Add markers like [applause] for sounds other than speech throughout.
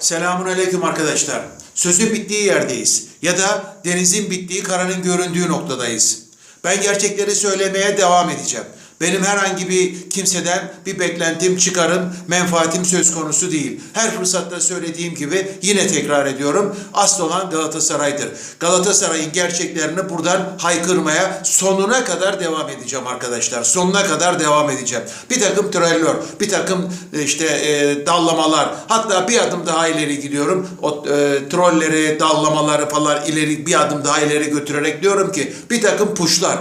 Selamun aleyküm arkadaşlar. Sözün bittiği yerdeyiz. Ya da denizin bittiği karanın göründüğü noktadayız. Ben gerçekleri söylemeye devam edeceğim. Benim herhangi bir kimseden bir beklentim, çıkarım, menfaatim söz konusu değil. Her fırsatta söylediğim gibi yine tekrar ediyorum. Asıl olan Galatasaray'dır. Galatasaray'ın gerçeklerini buradan haykırmaya sonuna kadar devam edeceğim arkadaşlar. Sonuna kadar devam edeceğim. Bir takım trollör, bir takım e, işte e, dallamalar, hatta bir adım daha ileri gidiyorum. O e, trolleri, dallamaları falan ileri bir adım daha ileri götürerek diyorum ki bir takım puşlar.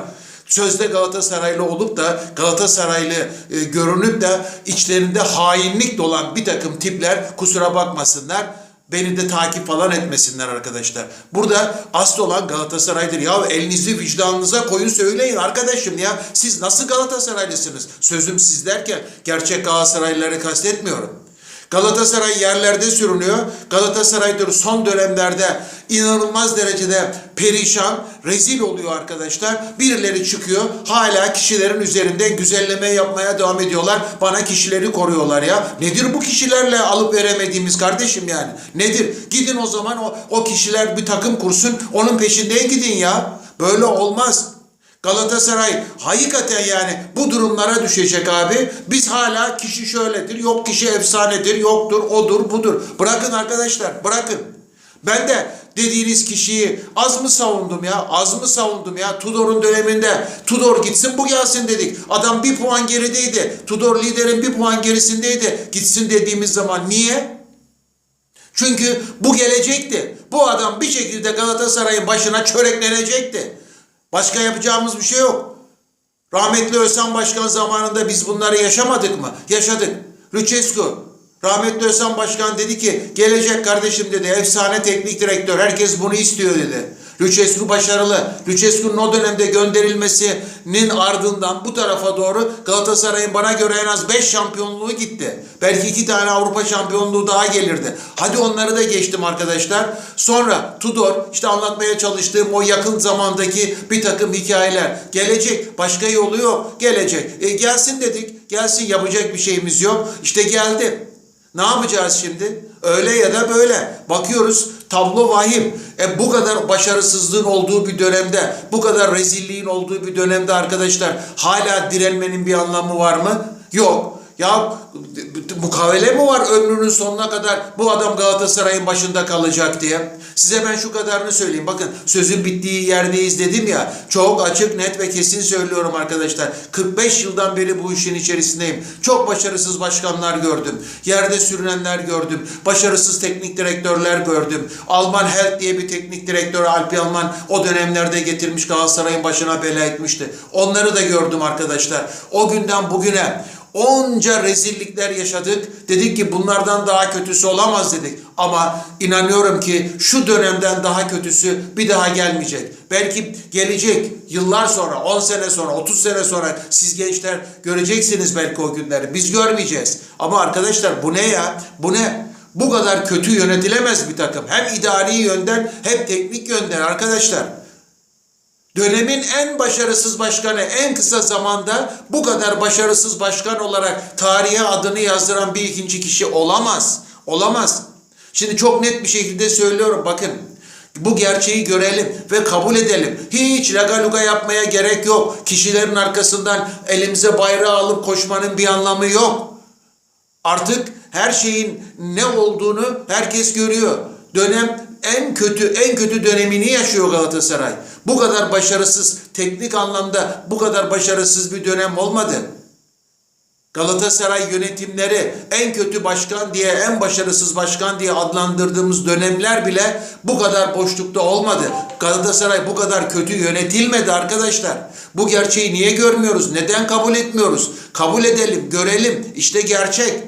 Sözde Galatasaraylı olup da Galatasaraylı e, görünüp de içlerinde hainlik dolan bir takım tipler kusura bakmasınlar. Beni de takip falan etmesinler arkadaşlar. Burada asıl olan Galatasaray'dır. Ya elinizi vicdanınıza koyun söyleyin arkadaşım ya. Siz nasıl Galatasaraylısınız? Sözüm siz derken gerçek Galatasaraylıları kastetmiyorum. Galatasaray yerlerde sürünüyor. Galatasaray'dır son dönemlerde inanılmaz derecede perişan, rezil oluyor arkadaşlar. Birileri çıkıyor hala kişilerin üzerinden güzelleme yapmaya devam ediyorlar. Bana kişileri koruyorlar ya. Nedir bu kişilerle alıp veremediğimiz kardeşim yani? Nedir? Gidin o zaman o, o kişiler bir takım kursun onun peşinden gidin ya. Böyle olmaz. Galatasaray hakikaten yani bu durumlara düşecek abi. Biz hala kişi şöyledir, yok kişi efsanedir, yoktur, odur, budur. Bırakın arkadaşlar, bırakın. Ben de dediğiniz kişiyi az mı savundum ya? Az mı savundum ya? Tudor'un döneminde Tudor gitsin bu gelsin dedik. Adam bir puan gerideydi. Tudor liderin bir puan gerisindeydi. Gitsin dediğimiz zaman niye? Çünkü bu gelecekti. Bu adam bir şekilde Galatasaray'ın başına çöreklenecekti. Başka yapacağımız bir şey yok. Rahmetli Özcan Başkan zamanında biz bunları yaşamadık mı? Yaşadık. Lucescu, rahmetli Özcan Başkan dedi ki gelecek kardeşim dedi efsane teknik direktör herkes bunu istiyor dedi. Lucescu başarılı. Lucescu'nun o dönemde gönderilmesinin ardından bu tarafa doğru Galatasaray'ın bana göre en az 5 şampiyonluğu gitti. Belki 2 tane Avrupa şampiyonluğu daha gelirdi. Hadi onları da geçtim arkadaşlar. Sonra Tudor işte anlatmaya çalıştığım o yakın zamandaki bir takım hikayeler. Gelecek. Başka yolu yok. Gelecek. E gelsin dedik. Gelsin yapacak bir şeyimiz yok. İşte geldi. Ne yapacağız şimdi? Öyle ya da böyle. Bakıyoruz tablo vahim. E bu kadar başarısızlığın olduğu bir dönemde, bu kadar rezilliğin olduğu bir dönemde arkadaşlar hala direnmenin bir anlamı var mı? Yok. Ya mukavele mi var ömrünün sonuna kadar bu adam Galatasaray'ın başında kalacak diye? Size ben şu kadarını söyleyeyim. Bakın sözün bittiği yerdeyiz dedim ya. Çok açık, net ve kesin söylüyorum arkadaşlar. 45 yıldan beri bu işin içerisindeyim. Çok başarısız başkanlar gördüm. Yerde sürünenler gördüm. Başarısız teknik direktörler gördüm. Alman Held diye bir teknik direktör Alpi Alman o dönemlerde getirmiş Galatasaray'ın başına bela etmişti. Onları da gördüm arkadaşlar. O günden bugüne Onca rezillikler yaşadık. Dedik ki bunlardan daha kötüsü olamaz dedik. Ama inanıyorum ki şu dönemden daha kötüsü bir daha gelmeyecek. Belki gelecek yıllar sonra, 10 sene sonra, 30 sene sonra siz gençler göreceksiniz belki o günleri. Biz görmeyeceğiz. Ama arkadaşlar bu ne ya? Bu ne? Bu kadar kötü yönetilemez bir takım. Hem idari yönden hem teknik yönden arkadaşlar. Dönemin en başarısız başkanı en kısa zamanda bu kadar başarısız başkan olarak tarihe adını yazdıran bir ikinci kişi olamaz. Olamaz. Şimdi çok net bir şekilde söylüyorum bakın. Bu gerçeği görelim ve kabul edelim. Hiç lagaluga yapmaya gerek yok. Kişilerin arkasından elimize bayrağı alıp koşmanın bir anlamı yok. Artık her şeyin ne olduğunu herkes görüyor. Dönem en kötü en kötü dönemini yaşıyor Galatasaray. Bu kadar başarısız teknik anlamda bu kadar başarısız bir dönem olmadı. Galatasaray yönetimleri en kötü başkan diye, en başarısız başkan diye adlandırdığımız dönemler bile bu kadar boşlukta olmadı. Galatasaray bu kadar kötü yönetilmedi arkadaşlar. Bu gerçeği niye görmüyoruz? Neden kabul etmiyoruz? Kabul edelim, görelim. İşte gerçek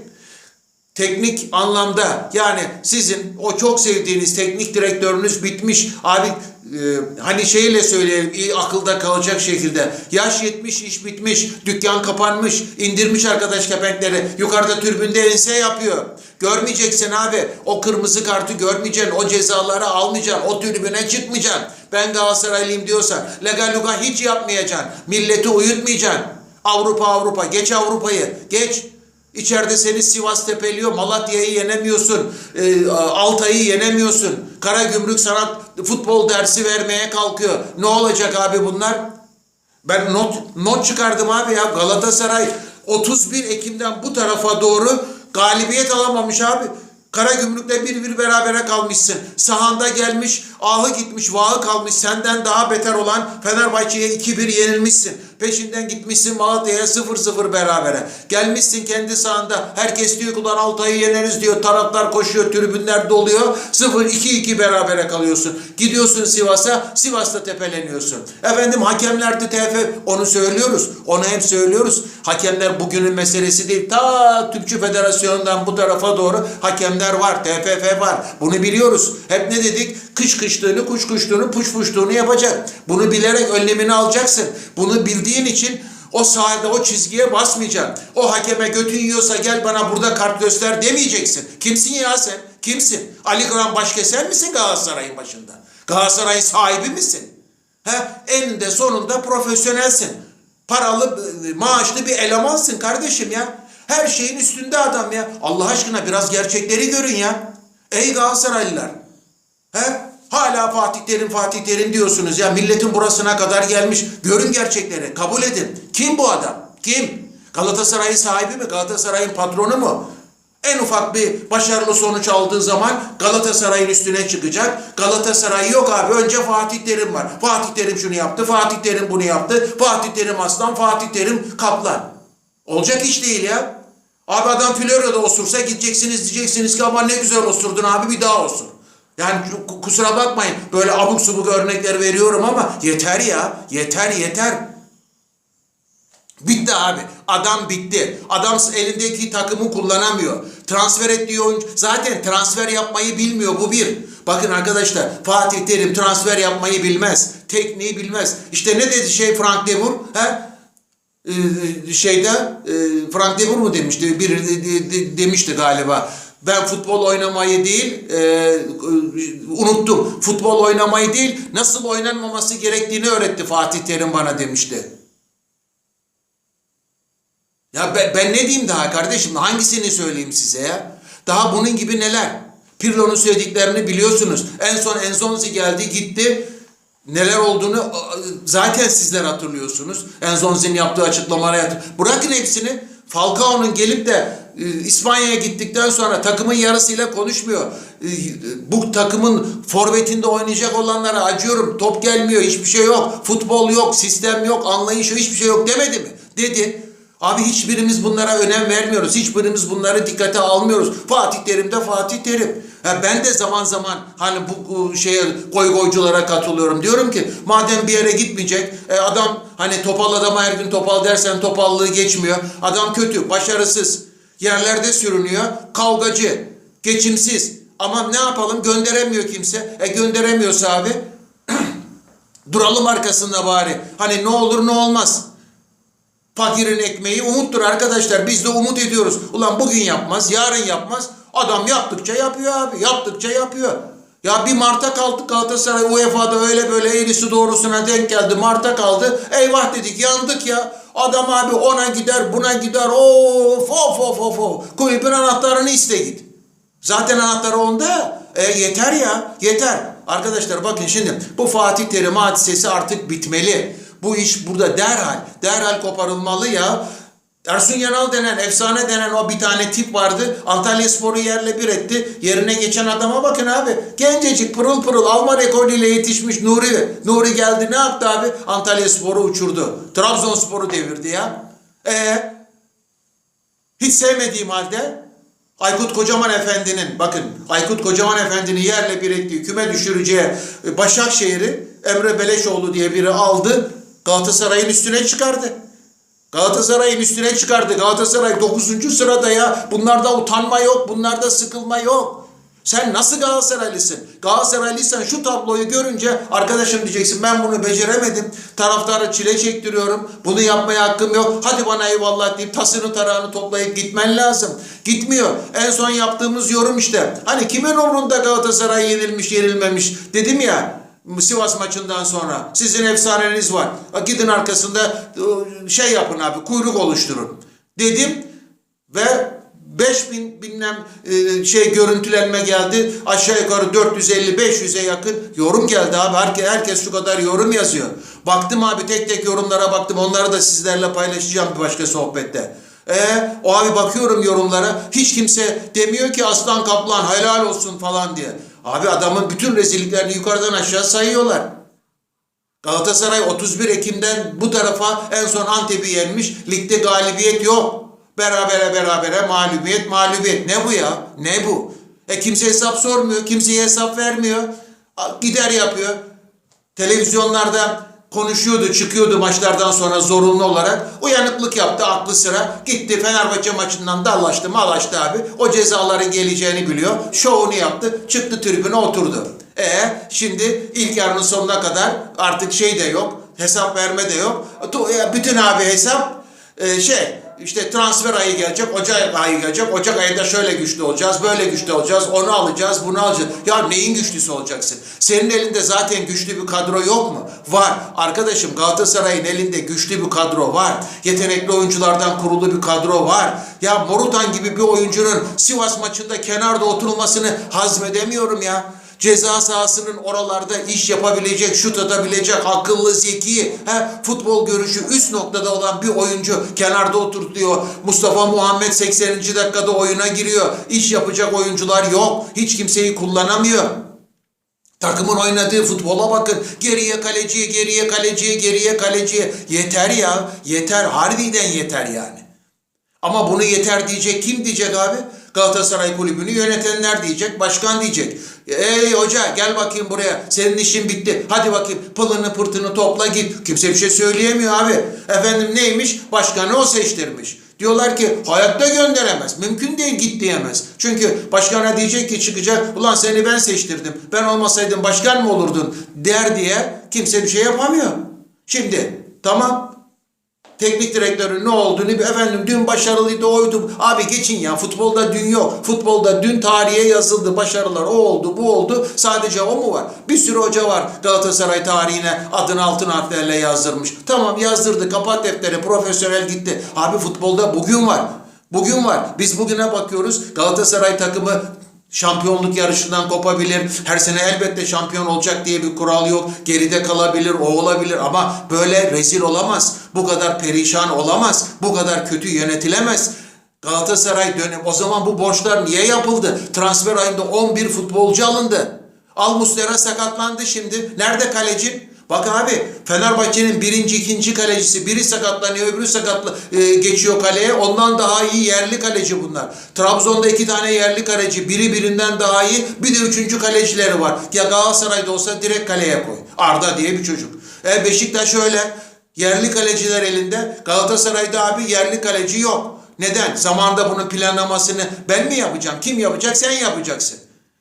teknik anlamda yani sizin o çok sevdiğiniz teknik direktörünüz bitmiş. Abi e, hani şeyle söyleyelim iyi akılda kalacak şekilde. Yaş yetmiş iş bitmiş. Dükkan kapanmış. indirmiş arkadaş kepenkleri. Yukarıda türbünde ense yapıyor. Görmeyeceksin abi. O kırmızı kartı görmeyeceksin. O cezaları almayacaksın. O tribüne çıkmayacaksın. Ben Galatasaraylıyım diyorsan. Legal luga hiç yapmayacaksın. Milleti uyutmayacaksın. Avrupa Avrupa. Geç Avrupa'yı. Geç. İçeride seni Sivas tepeliyor, Malatya'yı yenemiyorsun, e, Altay'ı yenemiyorsun. Karagümrük sana futbol dersi vermeye kalkıyor. Ne olacak abi bunlar? Ben not not çıkardım abi ya Galatasaray 31 Ekim'den bu tarafa doğru galibiyet alamamış abi. Karagümrük'le bir bir berabere kalmışsın. Sahanda gelmiş, ahı gitmiş, vahı kalmış. Senden daha beter olan Fenerbahçe'ye 2-1 yenilmişsin. Peşinden gitmişsin Malatya'ya 0-0 berabere. Gelmişsin kendi sahanda. Herkes diyor ki Altay'ı yeneriz diyor. Taraftar koşuyor, tribünler doluyor. 0-2-2 berabere kalıyorsun. Gidiyorsun Sivas'a, Sivas'ta tepeleniyorsun. Efendim hakemler de onu söylüyoruz. Onu hep söylüyoruz. Hakemler bugünün meselesi değil. Ta Türkçü Federasyonu'ndan bu tarafa doğru hakemler var. TFF var. Bunu biliyoruz. Hep ne dedik? Kış kışlığını, kuş kuşluğunu, puş puşluğunu yapacak. Bunu bilerek önlemini alacaksın. Bunu bildiğin için o sahada o çizgiye basmayacaksın. O hakeme götün yiyorsa gel bana burada kart göster demeyeceksin. Kimsin ya sen? Kimsin? Ali Kıran Başkesen misin Galatasaray'ın başında? Galatasaray'ın sahibi misin? He? Eninde sonunda profesyonelsin. Paralı, maaşlı bir elemansın kardeşim ya. Her şeyin üstünde adam ya. Allah aşkına biraz gerçekleri görün ya. Ey Galatasaraylılar. He? Hala Fatih Terim Fatih Terim diyorsunuz ya. Milletin burasına kadar gelmiş. Görün gerçekleri. Kabul edin. Kim bu adam? Kim? Galatasaray'ın sahibi mi? Galatasaray'ın patronu mu? En ufak bir başarılı sonuç aldığı zaman Galatasaray'ın üstüne çıkacak. Galatasaray yok abi. Önce Fatih Terim var. Fatih Terim şunu yaptı. Fatih Terim bunu yaptı. Fatih Terim aslan. Fatih Terim kaplan. Olacak iş değil ya. Abi adam Florya'da osursa gideceksiniz diyeceksiniz ki ama ne güzel osurdun abi bir daha osur. Yani ku- kusura bakmayın böyle abuk subuk örnekler veriyorum ama yeter ya. Yeter yeter. Bitti abi. Adam bitti. Adam elindeki takımı kullanamıyor. Transfer ettiği oyuncu zaten transfer yapmayı bilmiyor bu bir. Bakın arkadaşlar Fatih Terim transfer yapmayı bilmez. Tekniği bilmez. İşte ne dedi şey Frank de Boer? He? Ee, şeyde e, Frank de Boer mu demişti? Bir de- de- de- demişti galiba. Ben futbol oynamayı değil, e, e, unuttum. Futbol oynamayı değil, nasıl oynanmaması gerektiğini öğretti Fatih Terim bana demişti. Ya ben, ben ne diyeyim daha kardeşim? Hangisini söyleyeyim size ya? Daha bunun gibi neler? Pirlo'nun söylediklerini biliyorsunuz. En son Enzonzi geldi gitti. Neler olduğunu ı, zaten sizler hatırlıyorsunuz. Enzonzi'nin yaptığı açıklamaları hatır- Bırakın hepsini. Falcao'nun gelip de e, İspanya'ya gittikten sonra takımın yarısıyla konuşmuyor. E, Bu takımın forvetinde oynayacak olanlara acıyorum. Top gelmiyor, hiçbir şey yok. Futbol yok, sistem yok, anlayış yok, hiçbir şey yok demedi mi? Dedi. Abi hiçbirimiz bunlara önem vermiyoruz. Hiçbirimiz bunları dikkate almıyoruz. Fatih Terim de Fatih Terim. Ha ben de zaman zaman hani bu, şeye koy koyculara katılıyorum. Diyorum ki madem bir yere gitmeyecek e, adam hani topal adama her gün topal dersen topallığı geçmiyor. Adam kötü, başarısız. Yerlerde sürünüyor. Kavgacı, geçimsiz. Ama ne yapalım gönderemiyor kimse. E gönderemiyorsa abi [clears throat] duralım arkasında bari. Hani ne olur ne olmaz. Fakirin ekmeği umuttur arkadaşlar. Biz de umut ediyoruz. Ulan bugün yapmaz, yarın yapmaz. Adam yaptıkça yapıyor abi. Yaptıkça yapıyor. Ya bir Mart'a kaldık Galatasaray UEFA'da öyle böyle eğrisi doğrusuna denk geldi. Mart'a kaldı. Eyvah dedik yandık ya. Adam abi ona gider buna gider. Of of of of of. Kulübün anahtarını iste git. Zaten anahtarı onda. E, yeter ya, yeter. Arkadaşlar bakın şimdi bu Fatih Terim hadisesi artık bitmeli. Bu iş burada derhal, derhal koparılmalı ya. Ersun Yanal denen, efsane denen o bir tane tip vardı. Antalya Spor'u yerle bir etti. Yerine geçen adama bakın abi. Gencecik pırıl pırıl Alman ekolüyle yetişmiş Nuri. Nuri geldi ne yaptı abi? Antalya Spor'u uçurdu. Trabzonspor'u devirdi ya. E hiç sevmediğim halde Aykut Kocaman Efendi'nin bakın Aykut Kocaman Efendi'nin yerle bir ettiği küme düşüreceği Başakşehir'i Emre Beleşoğlu diye biri aldı Galatasaray'ın üstüne çıkardı. Galatasaray'ın üstüne çıkardı. Galatasaray 9. sırada ya. Bunlarda utanma yok. Bunlarda sıkılma yok. Sen nasıl Galatasaraylısın? Galatasaraylıysan şu tabloyu görünce arkadaşım diyeceksin ben bunu beceremedim. Taraftara çile çektiriyorum. Bunu yapmaya hakkım yok. Hadi bana eyvallah deyip tasını tarağını toplayıp gitmen lazım. Gitmiyor. En son yaptığımız yorum işte. Hani kimin umrunda Galatasaray yenilmiş yenilmemiş dedim ya. Sivas maçından sonra sizin efsaneniz var. Gidin arkasında e, şey yapın abi kuyruk oluşturun. Dedim Ve 5000 bilmem e, şey görüntülenme geldi. Aşağı yukarı 450-500'e yakın yorum geldi abi. Herkes, herkes şu kadar yorum yazıyor. Baktım abi tek tek yorumlara baktım. Onları da sizlerle paylaşacağım bir başka sohbette. E o abi bakıyorum yorumlara. Hiç kimse demiyor ki aslan kaplan helal olsun falan diye. Abi adamın bütün rezilliklerini yukarıdan aşağı sayıyorlar. Galatasaray 31 Ekim'den bu tarafa en son Antep'i yenmiş. Ligde galibiyet yok. Berabere berabere mağlubiyet mağlubiyet. Ne bu ya? Ne bu? E kimse hesap sormuyor. Kimseye hesap vermiyor. Gider yapıyor. Televizyonlarda konuşuyordu, çıkıyordu maçlardan sonra zorunlu olarak. Uyanıklık yaptı aklı sıra. Gitti Fenerbahçe maçından dallaştı malaştı abi. O cezaların geleceğini biliyor. Şovunu yaptı. Çıktı tribüne oturdu. E şimdi ilk yarının sonuna kadar artık şey de yok. Hesap verme de yok. Ya Bütün abi hesap e, şey işte transfer ayı gelecek, Ocak ayı gelecek. Ocak ayında şöyle güçlü olacağız, böyle güçlü olacağız. Onu alacağız, bunu alacağız. Ya neyin güçlüsü olacaksın? Senin elinde zaten güçlü bir kadro yok mu? Var. Arkadaşım Galatasaray'ın elinde güçlü bir kadro var. Yetenekli oyunculardan kurulu bir kadro var. Ya Morutan gibi bir oyuncunun Sivas maçında kenarda oturulmasını hazmedemiyorum ya ceza sahasının oralarda iş yapabilecek, şut atabilecek, akıllı, zeki, he, futbol görüşü üst noktada olan bir oyuncu kenarda oturtuyor. Mustafa Muhammed 80. dakikada oyuna giriyor. İş yapacak oyuncular yok. Hiç kimseyi kullanamıyor. Takımın oynadığı futbola bakın. Geriye kaleciye, geriye kaleciye, geriye kaleciye. Yeter ya. Yeter. Harbiden yeter yani. Ama bunu yeter diyecek kim diyecek abi? Galatasaray kulübünü yönetenler diyecek, başkan diyecek. Ey hoca gel bakayım buraya. Senin işin bitti. Hadi bakayım pılını pırtını topla git. Kimse bir şey söyleyemiyor abi. Efendim neymiş? Başkanı o seçtirmiş. Diyorlar ki hayatta gönderemez. Mümkün değil git diyemez. Çünkü başkana diyecek ki çıkacak. Ulan seni ben seçtirdim. Ben olmasaydım başkan mı olurdun? Der diye kimse bir şey yapamıyor. Şimdi tamam Teknik direktörün ne olduğunu efendim dün başarılıydı oydu. Abi geçin ya futbolda dün yok. Futbolda dün tarihe yazıldı. Başarılar o oldu bu oldu. Sadece o mu var? Bir sürü hoca var Galatasaray tarihine adını altın harflerle yazdırmış. Tamam yazdırdı kapat defteri profesyonel gitti. Abi futbolda bugün var. Bugün var. Biz bugüne bakıyoruz. Galatasaray takımı şampiyonluk yarışından kopabilir. Her sene elbette şampiyon olacak diye bir kural yok. Geride kalabilir, o olabilir ama böyle rezil olamaz. Bu kadar perişan olamaz. Bu kadar kötü yönetilemez. Galatasaray dönem. O zaman bu borçlar niye yapıldı? Transfer ayında 11 futbolcu alındı. Al Muslera sakatlandı şimdi. Nerede kaleci? Bak abi Fenerbahçe'nin birinci, ikinci kalecisi biri sakatlanıyor, öbürü sakatla e, geçiyor kaleye. Ondan daha iyi yerli kaleci bunlar. Trabzon'da iki tane yerli kaleci, biri birinden daha iyi. Bir de üçüncü kalecileri var. Ya Galatasaray'da olsa direkt kaleye koy. Arda diye bir çocuk. E Beşiktaş öyle. Yerli kaleciler elinde. Galatasaray'da abi yerli kaleci yok. Neden? Zamanında bunun planlamasını ben mi yapacağım? Kim yapacak? Sen yapacaksın.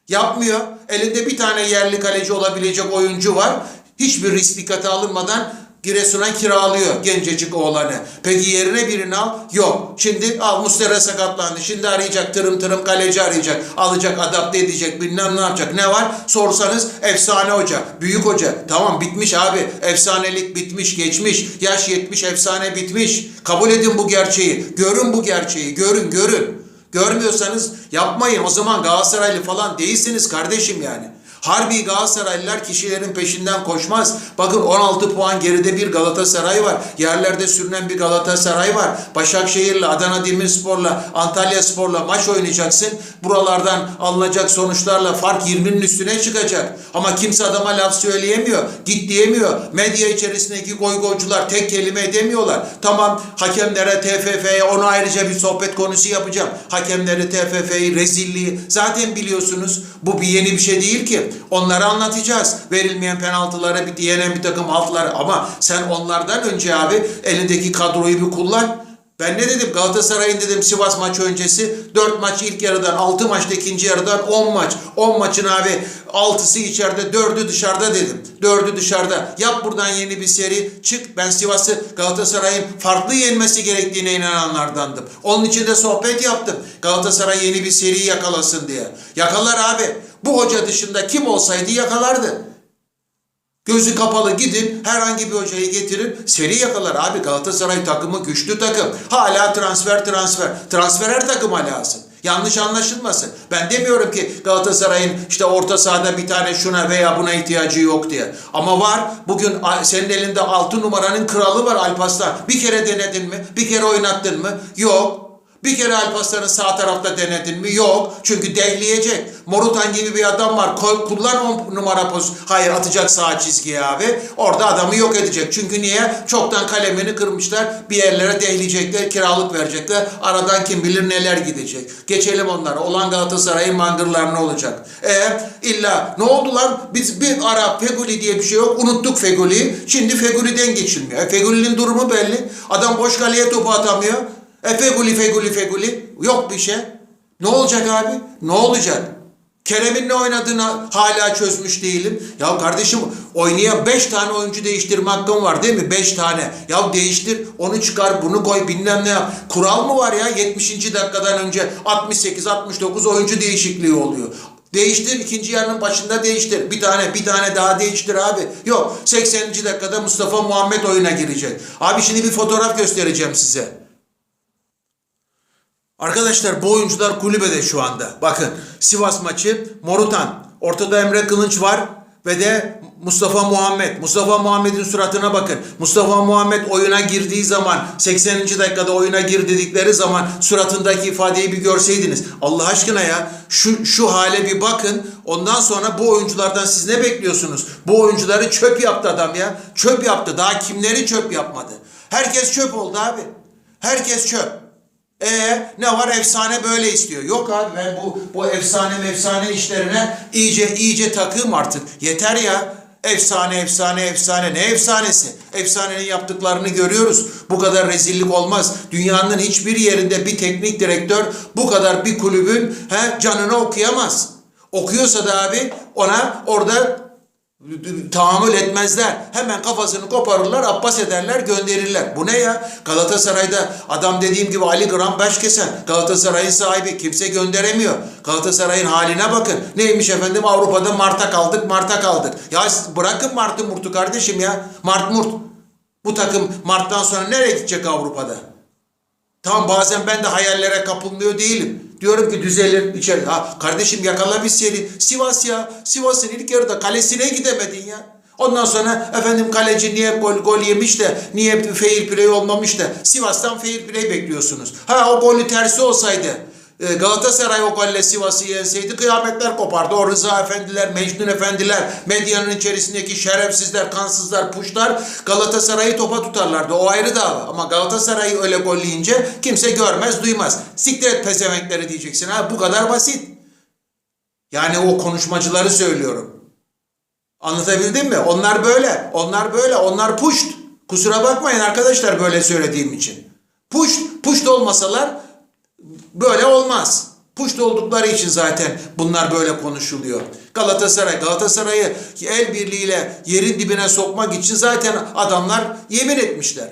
Yapmıyor. Elinde bir tane yerli kaleci olabilecek oyuncu var. Hiçbir risk dikkate alınmadan Giresun'a kiralıyor gencecik oğlanı. Peki yerine birini al? Yok. Şimdi al Mustera sakatlandı. Şimdi arayacak tırım tırım kaleci arayacak. Alacak adapte edecek bilmem ne yapacak. Ne var? Sorsanız efsane hoca. Büyük hoca. Tamam bitmiş abi. Efsanelik bitmiş geçmiş. Yaş yetmiş efsane bitmiş. Kabul edin bu gerçeği. Görün bu gerçeği. Görün görün. Görmüyorsanız yapmayın. O zaman Galatasaraylı falan değilsiniz kardeşim yani. Harbi Galatasaraylılar kişilerin peşinden koşmaz. Bakın 16 puan geride bir Galatasaray var. Yerlerde sürünen bir Galatasaray var. Başakşehir'le, Adana Demirspor'la, Antalya Spor'la maç oynayacaksın. Buralardan alınacak sonuçlarla fark 20'nin üstüne çıkacak. Ama kimse adama laf söyleyemiyor. Git diyemiyor. Medya içerisindeki goygoycular tek kelime edemiyorlar. Tamam hakemlere, TFF'ye onu ayrıca bir sohbet konusu yapacağım. Hakemleri, TFF'yi, rezilliği zaten biliyorsunuz. Bu bir yeni bir şey değil ki. Onları anlatacağız. Verilmeyen penaltılara bir diyenen bir takım altlar ama sen onlardan önce abi elindeki kadroyu bir kullan. Ben ne dedim? Galatasaray'ın dedim Sivas maçı öncesi 4 maç ilk yarıdan 6 maçta ikinci yarıdan 10 maç. 10 maçın abi 6'sı içeride 4'ü dışarıda dedim. 4'ü dışarıda. Yap buradan yeni bir seri. Çık. Ben Sivas'ı Galatasaray'ın farklı yenmesi gerektiğine inananlardandım. Onun için de sohbet yaptım. Galatasaray yeni bir seri yakalasın diye. Yakalar abi. Bu hoca dışında kim olsaydı yakalardı. Gözü kapalı gidin herhangi bir hocayı getirin seri yakalar abi Galatasaray takımı güçlü takım. Hala transfer transfer. Transfer her takıma lazım. Yanlış anlaşılmasın. Ben demiyorum ki Galatasaray'ın işte orta sahada bir tane şuna veya buna ihtiyacı yok diye. Ama var. Bugün senin elinde 6 numaranın kralı var Alparslan. Bir kere denedin mi? Bir kere oynattın mı? Yok. Bir kere Alparslan'ı sağ tarafta denedin mi? Yok. Çünkü dehleyecek. Morutan gibi bir adam var. Kullan on numara poz. Hayır atacak sağ çizgiye abi. Orada adamı yok edecek. Çünkü niye? Çoktan kalemini kırmışlar. Bir yerlere dehleyecekler. Kiralık verecekler. Aradan kim bilir neler gidecek. Geçelim onlara. Olan Galatasaray'ın mangırlar ne olacak? E illa ne oldu lan? Biz bir ara Feguli diye bir şey yok. Unuttuk Feguli'yi. Şimdi Feguli'den geçilmiyor. E, Feguli'nin durumu belli. Adam boş kaleye topu atamıyor. E Feguli Feguli Feguli. Yok bir şey. Ne olacak abi? Ne olacak? Kerem'in ne oynadığını hala çözmüş değilim. Ya kardeşim oynaya 5 tane oyuncu değiştirme hakkın var değil mi? 5 tane. Ya değiştir onu çıkar bunu koy bilmem ne yap. Kural mı var ya 70. dakikadan önce 68-69 oyuncu değişikliği oluyor. Değiştir ikinci yarının başında değiştir. Bir tane bir tane daha değiştir abi. Yok 80. dakikada Mustafa Muhammed oyuna girecek. Abi şimdi bir fotoğraf göstereceğim size. Arkadaşlar bu oyuncular kulübede şu anda. Bakın Sivas maçı Morutan. Ortada Emre Kılınç var ve de Mustafa Muhammed. Mustafa Muhammed'in suratına bakın. Mustafa Muhammed oyuna girdiği zaman 80. dakikada oyuna gir dedikleri zaman suratındaki ifadeyi bir görseydiniz. Allah aşkına ya şu, şu hale bir bakın. Ondan sonra bu oyunculardan siz ne bekliyorsunuz? Bu oyuncuları çöp yaptı adam ya. Çöp yaptı. Daha kimleri çöp yapmadı? Herkes çöp oldu abi. Herkes çöp. E ne var efsane böyle istiyor. Yok abi ben bu bu efsane efsane işlerine iyice iyice takığım artık. Yeter ya. Efsane efsane efsane ne efsanesi? Efsanenin yaptıklarını görüyoruz. Bu kadar rezillik olmaz. Dünyanın hiçbir yerinde bir teknik direktör bu kadar bir kulübün he, canını okuyamaz. Okuyorsa da abi ona orada tahammül etmezler. Hemen kafasını koparırlar, abbas ederler, gönderirler. Bu ne ya? Galatasaray'da adam dediğim gibi Ali Gram Başkesen. Galatasaray'ın sahibi. Kimse gönderemiyor. Galatasaray'ın haline bakın. Neymiş efendim Avrupa'da Mart'a kaldık, Mart'a kaldık. Ya bırakın Mart'ı Murt'u kardeşim ya. Mart Murt. Bu takım Mart'tan sonra nereye gidecek Avrupa'da? Tamam bazen ben de hayallere kapılmıyor değilim. Diyorum ki düzelir içeri. Ha kardeşim yakala bir seri. Sivas ya. Sivas'ın ilk yarıda kalesine gidemedin ya. Ondan sonra efendim kaleci niye gol gol yemiş de niye fair play olmamış da Sivas'tan fair play bekliyorsunuz. Ha o golü tersi olsaydı Galatasaray o golle Sivas'ı yenseydi kıyametler kopardı. O Rıza efendiler, Mecnun efendiler, medyanın içerisindeki şerefsizler, kansızlar, puşlar Galatasaray'ı topa tutarlardı. O ayrı dava. Ama Galatasaray'ı öyle golleyince kimse görmez, duymaz. Siktir et pezevenkleri diyeceksin. Ha bu kadar basit. Yani o konuşmacıları söylüyorum. Anlatabildim mi? Onlar böyle. Onlar böyle. Onlar puşt. Kusura bakmayın arkadaşlar böyle söylediğim için. Puşt. Puşt olmasalar böyle olmaz. Puşt oldukları için zaten bunlar böyle konuşuluyor. Galatasaray, Galatasaray'ı el birliğiyle yerin dibine sokmak için zaten adamlar yemin etmişler.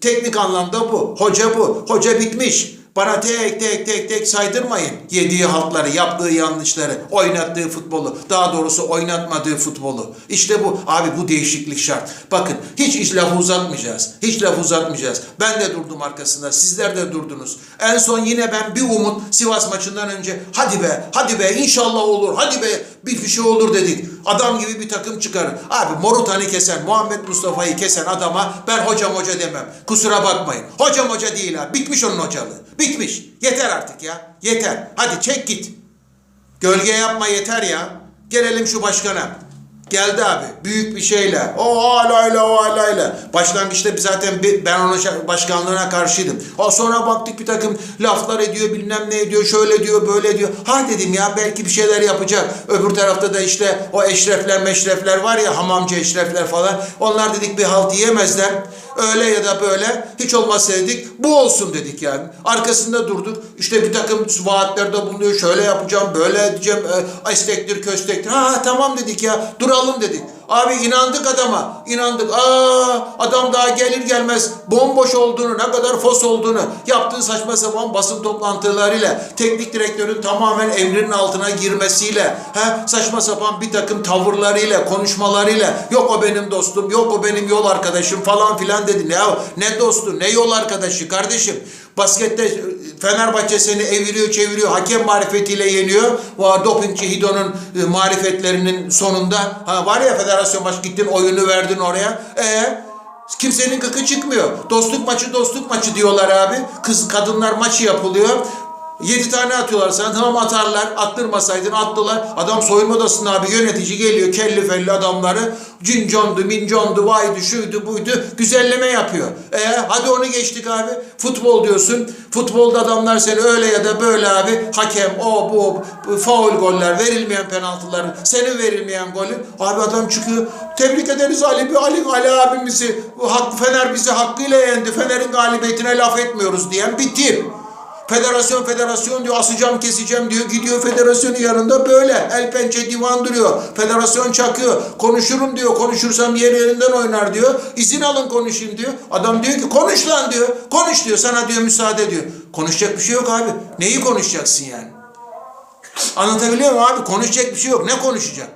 Teknik anlamda bu. Hoca bu. Hoca bitmiş. Bana tek tek tek tek saydırmayın. Yediği haltları, yaptığı yanlışları, oynattığı futbolu, daha doğrusu oynatmadığı futbolu. İşte bu. Abi bu değişiklik şart. Bakın hiç hiç lafı uzatmayacağız. Hiç lafı uzatmayacağız. Ben de durdum arkasında. Sizler de durdunuz. En son yine ben bir umut Sivas maçından önce hadi be, hadi be inşallah olur, hadi be bir şey olur dedik. Adam gibi bir takım çıkarır. Abi Morutan'ı kesen, Muhammed Mustafa'yı kesen adama ben hocam hoca demem. Kusura bakmayın. Hocam hoca değil ha. Bitmiş onun hocalığı. Bitmiş. Yeter artık ya. Yeter. Hadi çek git. Gölge yapma yeter ya. Gelelim şu başkana. Geldi abi büyük bir şeyle. O alayla o alayla. Başlangıçta zaten ben onun başkanlığına karşıydım. O sonra baktık bir takım laflar ediyor bilmem ne ediyor şöyle diyor böyle diyor. Ha dedim ya belki bir şeyler yapacak. Öbür tarafta da işte o eşrefler meşrefler var ya hamamcı eşrefler falan. Onlar dedik bir halt yiyemezler. Öyle ya da böyle hiç olmazsa dedik bu olsun dedik yani. Arkasında durduk. İşte bir takım vaatlerde bulunuyor. Şöyle yapacağım, böyle edeceğim. E, istektir, köstektir. Ha tamam dedik ya. Duralım dedik. Abi inandık adama. inandık. Aa adam daha gelir gelmez bomboş olduğunu, ne kadar fos olduğunu yaptığı saçma sapan basın toplantılarıyla, teknik direktörün tamamen emrinin altına girmesiyle, he, saçma sapan bir takım tavırlarıyla, konuşmalarıyla yok o benim dostum, yok o benim yol arkadaşım falan filan dedi. Ya ne dostu, ne yol arkadaşı kardeşim. Baskette Fenerbahçe seni eviriyor çeviriyor hakem marifetiyle yeniyor. O dopingçi Hido'nun e, marifetlerinin sonunda ha var ya federasyon baş gittin oyunu verdin oraya. E kimsenin gıkı çıkmıyor. Dostluk maçı dostluk maçı diyorlar abi. Kız kadınlar maçı yapılıyor. Yedi tane atıyorlar sana. Tamam atarlar. Attırmasaydın attılar. Adam soyunma odasında abi yönetici geliyor kelli felli adamları. Cincondu mincondu vaydı şuydu buydu. Güzelleme yapıyor. E hadi onu geçtik abi. Futbol diyorsun. Futbolda adamlar seni öyle ya da böyle abi hakem o bu, bu faul goller verilmeyen penaltılar senin verilmeyen golü. Abi adam çıkıyor. Tebrik ederiz Ali, Ali, Ali abimizi hak, Fener bizi hakkıyla yendi. Fener'in galibiyetine laf etmiyoruz diyen bir tip. Federasyon federasyon diyor asacağım keseceğim diyor gidiyor federasyonun yanında böyle. El pençe divan duruyor. Federasyon çakıyor. Konuşurum diyor konuşursam yer yerinden oynar diyor. İzin alın konuşayım diyor. Adam diyor ki konuş lan diyor. Konuş diyor. Sana diyor müsaade diyor. Konuşacak bir şey yok abi. Neyi konuşacaksın yani? Anlatabiliyor muyum abi? Konuşacak bir şey yok. Ne konuşacak?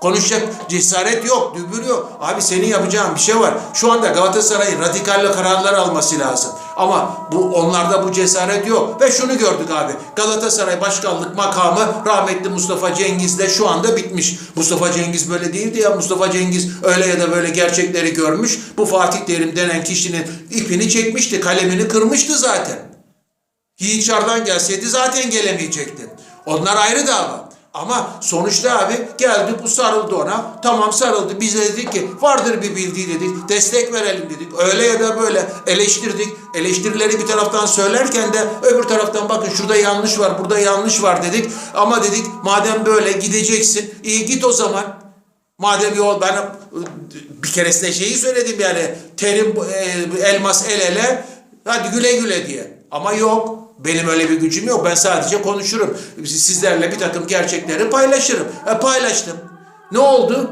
Konuşacak cesaret yok, dübür yok. Abi senin yapacağın bir şey var. Şu anda Galatasaray'ın radikalle kararlar alması lazım. Ama bu onlarda bu cesaret yok. Ve şunu gördük abi. Galatasaray başkanlık makamı rahmetli Mustafa Cengiz'de şu anda bitmiş. Mustafa Cengiz böyle değildi ya. Mustafa Cengiz öyle ya da böyle gerçekleri görmüş. Bu Fatih Terim denen kişinin ipini çekmişti. Kalemini kırmıştı zaten. Yiğit Çar'dan gelseydi zaten gelemeyecekti. Onlar ayrı dava. Ama sonuçta abi geldi bu sarıldı ona. Tamam sarıldı. Biz de dedik ki vardır bir bildiği dedik. Destek verelim dedik. Öyle ya da böyle eleştirdik. Eleştirileri bir taraftan söylerken de öbür taraftan bakın şurada yanlış var, burada yanlış var dedik. Ama dedik madem böyle gideceksin. iyi git o zaman. Madem yol ben bir keresinde şeyi söyledim yani terim e, elmas el ele hadi güle güle diye. Ama yok. Benim öyle bir gücüm yok. Ben sadece konuşurum. Sizlerle bir takım gerçekleri paylaşırım. E, paylaştım. Ne oldu?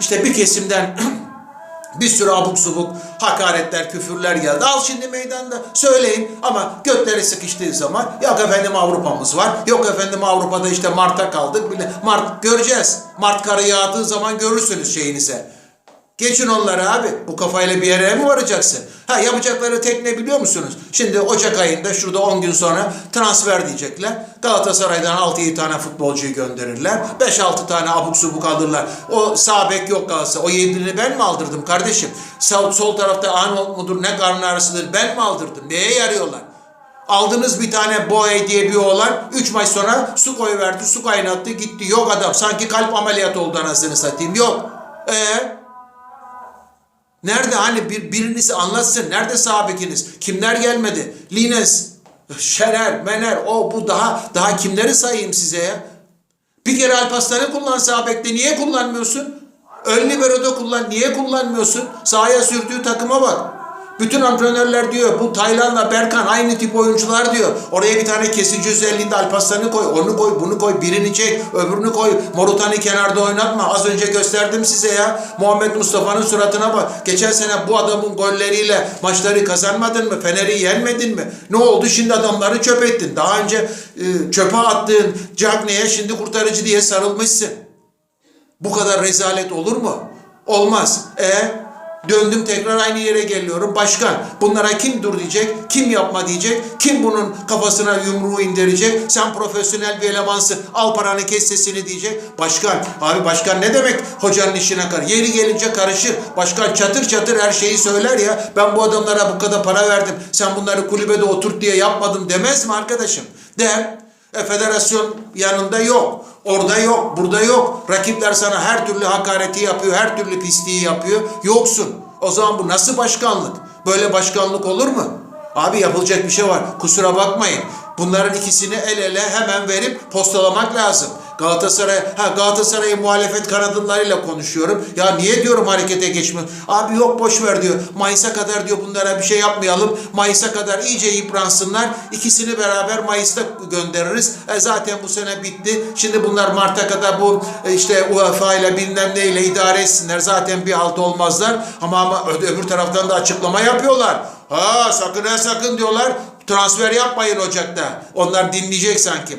İşte bir kesimden [clears throat] bir sürü abuk subuk hakaretler, küfürler geldi. Al şimdi meydanda söyleyin ama götleri sıkıştığı zaman yok efendim Avrupa'mız var. Yok efendim Avrupa'da işte Mart'a kaldık. Mart göreceğiz. Mart karı yağdığı zaman görürsünüz şeyinize. Geçin onları abi. Bu kafayla bir yere mi varacaksın? Ha yapacakları tek ne biliyor musunuz? Şimdi Ocak ayında şurada 10 gün sonra transfer diyecekler. Galatasaray'dan 6-7 tane futbolcuyu gönderirler. 5-6 tane abuk subuk alırlar. O sağ bek yok kalsa. O 7'ini ben mi aldırdım kardeşim? Sol, sol tarafta Arnold mudur ne karın ağrısıdır ben mi aldırdım? Neye yarıyorlar? Aldınız bir tane Boye diye bir oğlan. 3 maç sonra su koyuverdi, su kaynattı gitti. Yok adam sanki kalp ameliyatı oldu anasını satayım. Yok. Eee? Nerede hani bir, birinizi anlatsın. Nerede sahabekiniz? Kimler gelmedi? Lines, Şerer, Mener, o bu daha daha kimleri sayayım size ya? Bir kere Alparslan'ı kullan sahabekte niye kullanmıyorsun? Ön libero'da kullan niye kullanmıyorsun? Sahaya sürdüğü takıma bak. Bütün antrenörler diyor bu Taylan'la Berkan aynı tip oyuncular diyor. Oraya bir tane kesici özelliğinde Alparslan'ı koy, onu koy, bunu koy, birini çek, öbürünü koy. Morutan'ı kenarda oynatma. Az önce gösterdim size ya. Muhammed Mustafa'nın suratına bak. Geçen sene bu adamın golleriyle maçları kazanmadın mı? Fener'i yenmedin mi? Ne oldu? Şimdi adamları çöp ettin. Daha önce e, çöpe attığın Cagney'e şimdi kurtarıcı diye sarılmışsın. Bu kadar rezalet olur mu? Olmaz. E Döndüm tekrar aynı yere geliyorum. Başkan bunlara kim dur diyecek, kim yapma diyecek, kim bunun kafasına yumruğu indirecek. Sen profesyonel bir elemansın, al paranı kes sesini diyecek. Başkan, abi başkan ne demek hocanın işine kar? Yeri gelince karışır. Başkan çatır çatır her şeyi söyler ya. Ben bu adamlara bu kadar para verdim. Sen bunları kulübede oturt diye yapmadım demez mi arkadaşım? Der. E, federasyon yanında yok. Orada yok, burada yok. Rakipler sana her türlü hakareti yapıyor, her türlü pisliği yapıyor. Yoksun. O zaman bu nasıl başkanlık? Böyle başkanlık olur mu? Abi yapılacak bir şey var. Kusura bakmayın. Bunların ikisini el ele hemen verip postalamak lazım. Galatasaray, ha Galatasaray'ın muhalefet kanadlarıyla konuşuyorum. Ya niye diyorum harekete geçme? Abi yok boş ver diyor. Mayıs'a kadar diyor bunlara bir şey yapmayalım. Mayıs'a kadar iyice yıpransınlar. İkisini beraber Mayıs'ta göndeririz. E zaten bu sene bitti. Şimdi bunlar Mart'a kadar bu e, işte UEFA ile bilmem neyle idare etsinler. Zaten bir halt olmazlar. Ama, ama öbür taraftan da açıklama yapıyorlar. Ha sakın ha sakın diyorlar. Transfer yapmayın Ocak'ta. Onlar dinleyecek sanki.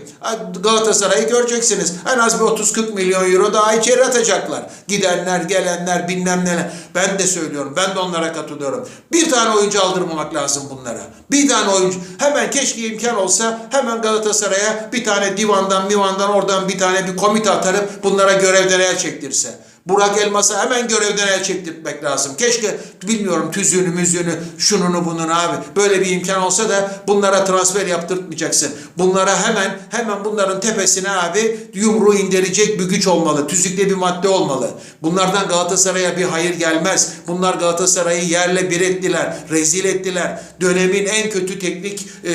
Galatasaray'ı göreceksiniz. En az bir 30-40 milyon euro daha içeri atacaklar. Gidenler, gelenler, bilmem neler. Ben de söylüyorum. Ben de onlara katılıyorum. Bir tane oyuncu aldırmamak lazım bunlara. Bir tane oyuncu. Hemen keşke imkan olsa hemen Galatasaray'a bir tane divandan, mivandan oradan bir tane bir komite atarıp bunlara görevden el çektirse. Burak Elmas'a hemen görevden el çektirmek lazım. Keşke bilmiyorum tüzüğünü müzüğünü şununu bununu abi. Böyle bir imkan olsa da bunlara transfer yaptırtmayacaksın. Bunlara hemen hemen bunların tepesine abi yumruğu indirecek bir güç olmalı. Tüzükte bir madde olmalı. Bunlardan Galatasaray'a bir hayır gelmez. Bunlar Galatasaray'ı yerle bir ettiler. Rezil ettiler. Dönemin en kötü teknik e,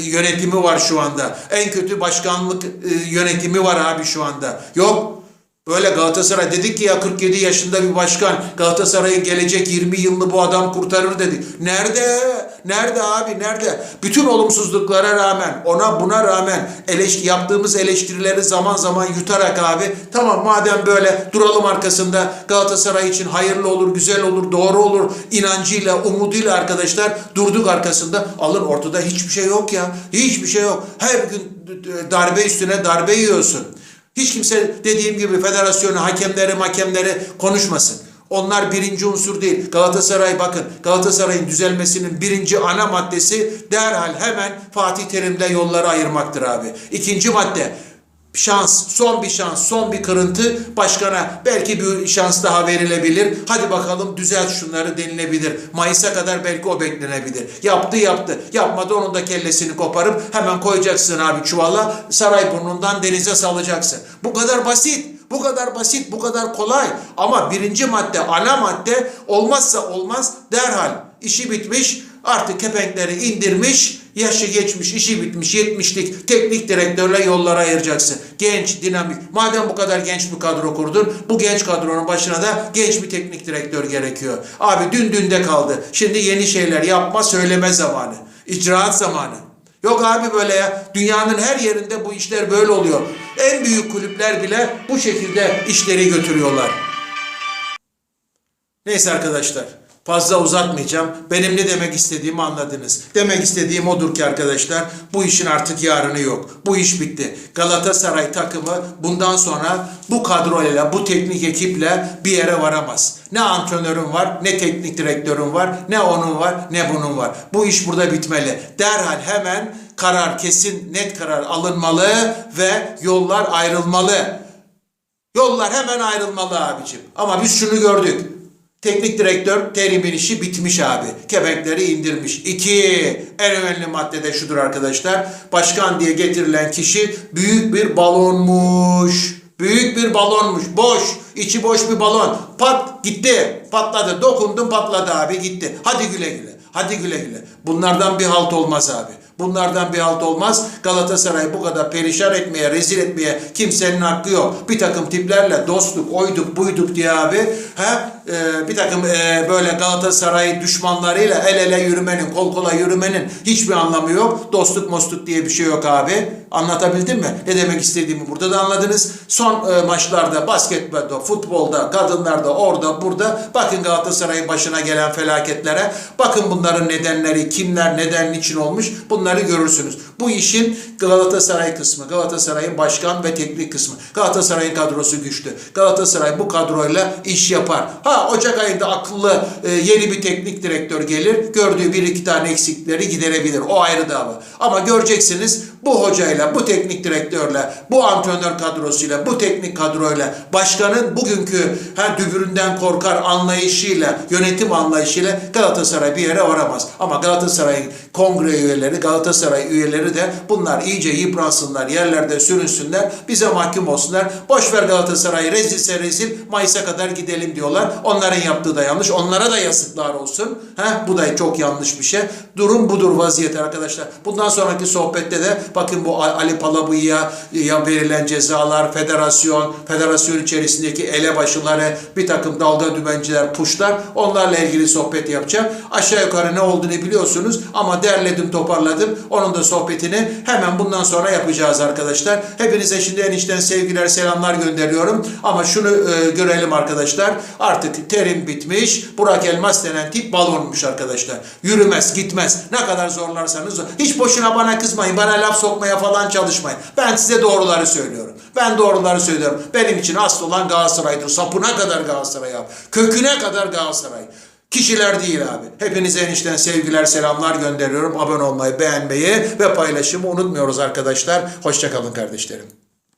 yönetimi var şu anda. En kötü başkanlık e, yönetimi var abi şu anda. Yok Böyle Galatasaray dedik ki ya 47 yaşında bir başkan Galatasaray'ın gelecek 20 yılını bu adam kurtarır dedik. Nerede? Nerede abi? Nerede? Bütün olumsuzluklara rağmen, ona buna rağmen eleştiri, yaptığımız eleştirileri zaman zaman yutarak abi tamam madem böyle duralım arkasında Galatasaray için hayırlı olur, güzel olur, doğru olur inancıyla, umuduyla arkadaşlar durduk arkasında. Alın ortada hiçbir şey yok ya. Hiçbir şey yok. Her gün darbe üstüne darbe yiyorsun. Hiç kimse dediğim gibi federasyonu, hakemleri, hakemleri konuşmasın. Onlar birinci unsur değil. Galatasaray bakın Galatasaray'ın düzelmesinin birinci ana maddesi derhal hemen Fatih Terim'le yolları ayırmaktır abi. İkinci madde şans, son bir şans, son bir kırıntı başkana belki bir şans daha verilebilir. Hadi bakalım düzelt şunları denilebilir. Mayıs'a kadar belki o beklenebilir. Yaptı yaptı. Yapmadı onun da kellesini koparıp hemen koyacaksın abi çuvala. Sarayburnu'ndan denize salacaksın. Bu kadar basit. Bu kadar basit, bu kadar kolay. Ama birinci madde, ana madde olmazsa olmaz derhal işi bitmiş, artık kepenkleri indirmiş, yaşı geçmiş, işi bitmiş, yetmişlik teknik direktörle yollara ayıracaksın. Genç, dinamik. Madem bu kadar genç bir kadro kurdun, bu genç kadronun başına da genç bir teknik direktör gerekiyor. Abi dün dünde kaldı. Şimdi yeni şeyler yapma, söyleme zamanı. İcraat zamanı. Yok abi böyle ya. Dünyanın her yerinde bu işler böyle oluyor. En büyük kulüpler bile bu şekilde işleri götürüyorlar. Neyse arkadaşlar. Fazla uzatmayacağım. Benim ne demek istediğimi anladınız. Demek istediğim odur ki arkadaşlar bu işin artık yarını yok. Bu iş bitti. Galatasaray takımı bundan sonra bu kadroyla, bu teknik ekiple bir yere varamaz. Ne antrenörün var, ne teknik direktörün var, ne onun var, ne bunun var. Bu iş burada bitmeli. Derhal hemen karar kesin, net karar alınmalı ve yollar ayrılmalı. Yollar hemen ayrılmalı abicim. Ama biz şunu gördük. Teknik direktör terimin işi bitmiş abi. Kepenkleri indirmiş. İki, en önemli madde de şudur arkadaşlar. Başkan diye getirilen kişi büyük bir balonmuş. Büyük bir balonmuş. Boş. içi boş bir balon. Pat gitti. Patladı. Dokundun patladı abi gitti. Hadi güle güle. Hadi güle güle. Bunlardan bir halt olmaz abi. Bunlardan bir halt olmaz. Galatasaray bu kadar perişan etmeye, rezil etmeye kimsenin hakkı yok. Bir takım tiplerle dostluk, oyduk, buyduk diye abi. He? Ee, bir takım e, böyle Galatasaray düşmanlarıyla el ele yürümenin, kol kola yürümenin hiçbir anlamı yok. Dostluk mostluk diye bir şey yok abi. Anlatabildim mi? Ne demek istediğimi burada da anladınız. Son e, maçlarda, basketbolda, futbolda, kadınlarda, orada, burada. Bakın Galatasaray'ın başına gelen felaketlere. Bakın bunların nedenleri, kimler, neden, niçin olmuş. Bunları görürsünüz. Bu işin Galatasaray kısmı, Galatasaray'ın başkan ve teknik kısmı. Galatasaray'ın kadrosu güçlü. Galatasaray bu kadroyla iş yapar. Ha Ocak ayında akıllı e, yeni bir teknik direktör gelir. Gördüğü bir iki tane eksikleri giderebilir. O ayrı dava. Ama göreceksiniz bu hocayla, bu teknik direktörle, bu antrenör kadrosuyla, bu teknik kadroyla, başkanın bugünkü ha, dübüründen korkar anlayışıyla, yönetim anlayışıyla Galatasaray bir yere varamaz. Ama Galatasaray'ın kongre üyeleri, Galatasaray üyeleri de bunlar iyice yıpransınlar, yerlerde sürünsünler, bize mahkum olsunlar. Boş ver Galatasaray'ı rezilse rezil Mayıs'a kadar gidelim diyorlar. Onların yaptığı da yanlış. Onlara da yazıklar olsun. Ha, bu da çok yanlış bir şey. Durum budur vaziyet arkadaşlar. Bundan sonraki sohbette de bakın bu Ali Palabıyık'a ya verilen cezalar, federasyon, federasyon içerisindeki elebaşıları, bir takım dalga dümenciler, puşlar onlarla ilgili sohbet yapacağım. Aşağı yukarı ne olduğunu biliyorsunuz ama derledim toparladım. Onun da sohbetini hemen bundan sonra yapacağız arkadaşlar. Hepinize şimdi enişten sevgiler selamlar gönderiyorum. Ama şunu e, görelim arkadaşlar. Artık terim bitmiş. Burak Elmas denen tip balonmuş arkadaşlar. Yürümez gitmez. Ne kadar zorlarsanız zor. Hiç boşuna bana kızmayın. Bana laf sokmaya falan çalışmayın. Ben size doğruları söylüyorum. Ben doğruları söylüyorum. Benim için asıl olan Galatasaray'dır. Sapına kadar Galatasaray abi. Köküne kadar Galatasaray. Kişiler değil abi. Hepinize enişten sevgiler, selamlar gönderiyorum. Abone olmayı, beğenmeyi ve paylaşımı unutmuyoruz arkadaşlar. Hoşçakalın kardeşlerim.